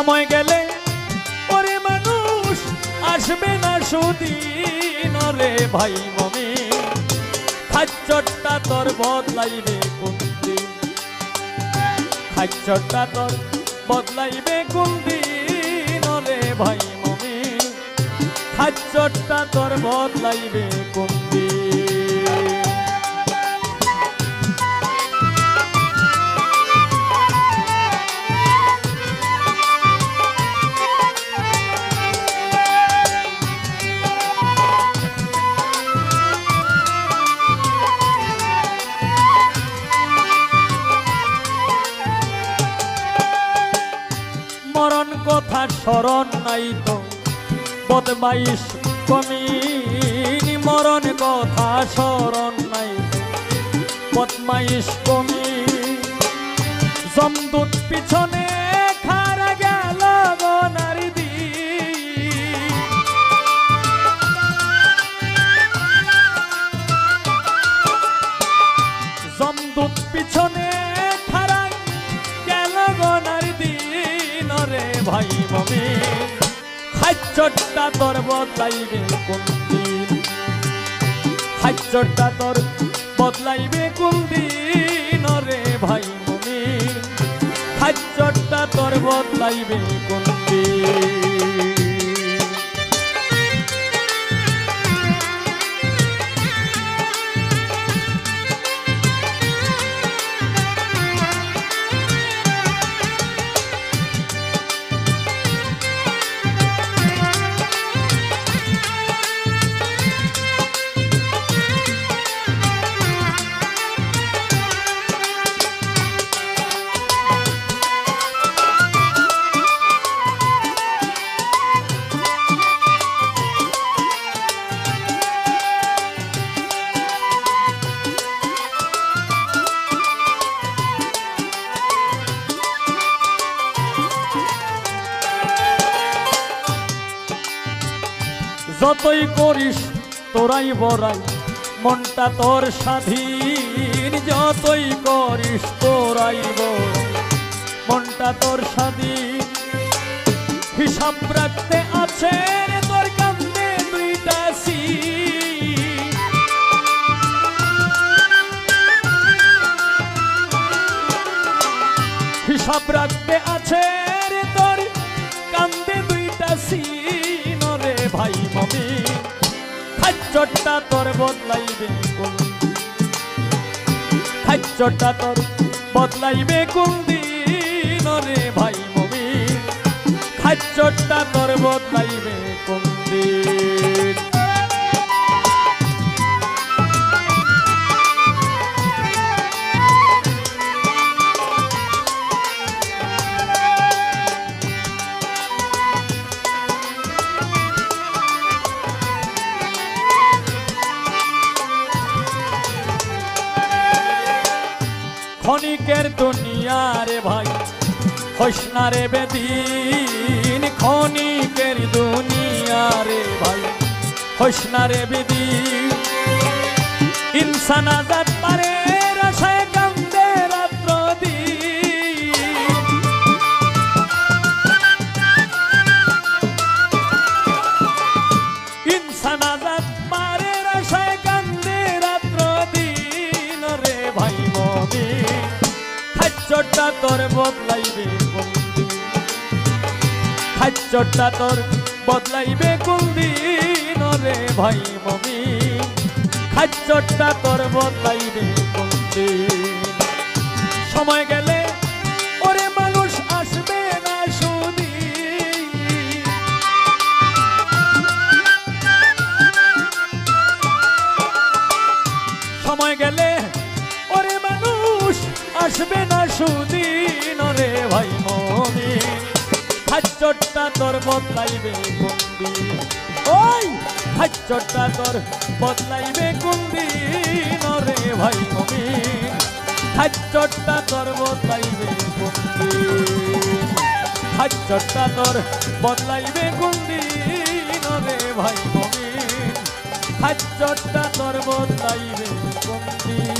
সময় গেলে ওরে মানুষ আসবে না সুদিন রে ভাই মমি। খাচ্চরটা তোর বদলাইবে কোন দিন খাচ্চরটা তোর বদলাইবে কোন দিন রে ভাই মমি। খাচ্চরটা তোর বদলাইবে কোন স্মরণ নাই তো। বদমাইশ কমি মরণ কথা স্মরণ নাই বদমাইশ কমি জমদূত পিছনে পিছনে মমি খাচ্চরটা তোর বদলাইবে কোন দিন? খাচ্চরটা তোর বদলাইবে কোন দিন? রে ভাই মমি খাচ্চরটা তোর বদলাইবে কোন যতই করিস তোরাই বড়াই মনটা তোর স্বাধীন। যতই করিস তোরাই বড়াই মনটা তোর স্বাধীন। হিসাব রাখতে আছে তোর হিসাব রাখতে আছে ভাই মমি খাচ্চটা তোর বদলাইবে কোন দিন? খাচ্চরটা তোর বদলাইবে কোন দিন রে ভাই মমি খাচ্চটা তোর বদলাইবে ক্ষণিকের দুনিয়া রে ভাই রে বেদিন, ক্ষণিকের দুনিয়া রে ভাই রে বেদিন। ইনসান আজাদ পারে তোর বদলাইবে খাচ্চরটা তোর বদলাইবে কোন দিন? রে ভাই মমি খাচ্চরটা তোর বদলাইবে কোন সময় গেলে ওরে মানুষ আসবে না সুদিন। সময় গেলে ওরে মানুষ আসবে না সুদিন। খাচ্চরটা তোর বদলাইবে কুন্দি। ওই খাচ্চরটা তোর বদলাইবে কুন্দিন রে ভাই মমি খাচ্চরটা তোর বদলাইবে কুন্দি। খাচ্চরটা তোর বদলাইবে কুন্দিন রে ভাই মমি খাচ্চরটা তোর বদলাইবে কুন্দিন